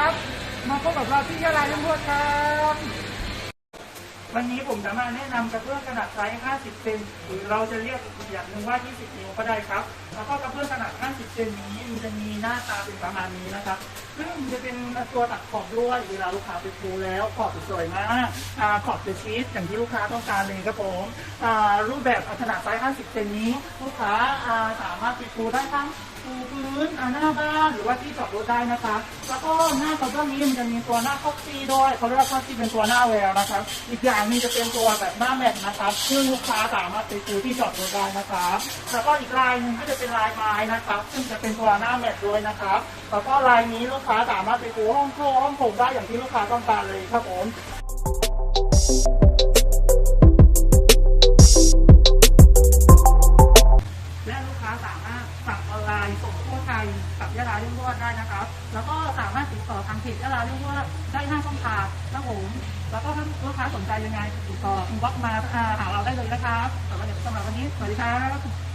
ครับ มาพบกับเราที่ยาลาลุงพวดครับ วันนี้ผมจะมาแนะนำกระเบื้องขนาดไซส์ 50 เซนหรือเราจะเรียกอีกอย่างหนึ่งว่า 20 นิ้วก็ได้ครับ แล้วก็กระเบื้องขนาด 50 เซนนี้มันจะมีหน้าตาเป็นประมาณนี้นะครับ ซึ่งมันจะเป็นตัวตัดขอบด้วยเวลาลูกค้าไปปูแล้วขอบสวยมากอาขอบจะชีสอย่างที่ลูกค้าต้องการเลยครับผมอ่ารูปแบบขนาดไซส์ 50 เซนนี้ ลูกค้าอ่าสามารถไปปูได้ทั้งปูพื้นอ่าหน้าบ้านหรือว่าที่จอดรถได้นะคะ แล้วก็หน้ากระเบื้องนี้มันจะมีตัวหน้าคอกซี่ด้วยเขาเรียกว่าคอกซี่เป็นตัวหน้าแววนะครับ อีกอย่างหนึงจะเป็นตัวแบบหน้าแมทนะครับซึ่งลูกค้าสามารถไปซื้อที่จอดรถได้นะครับแล้วก็อีกลายหนึ่งก็จะเป็นลายไม้นะครับ ซึ่งจะเป็นตัวหน้าแมทด้วยนะครับแล้วก็ลายนี้ลูกค้าสามารถไปปูห้องโถงห้องโถงได้อย่างที่ลูกค้าต้องการเลยครับผม สั่งออนไลน์ส่งทั่วไทยกับยาลาลุ่งรวดได้นะคะแล้วก็สามารถติดต่อทางเพจยาลาลุ่งรวดได้ห้าช่องทางนะผมแล้วก็ถ้าลูกค้าสนใจยังไงติดต่อคุณบ็อกมาหาเราได้เลยนะครับสำหรับสำหรับวันนี้สวัสดีครับ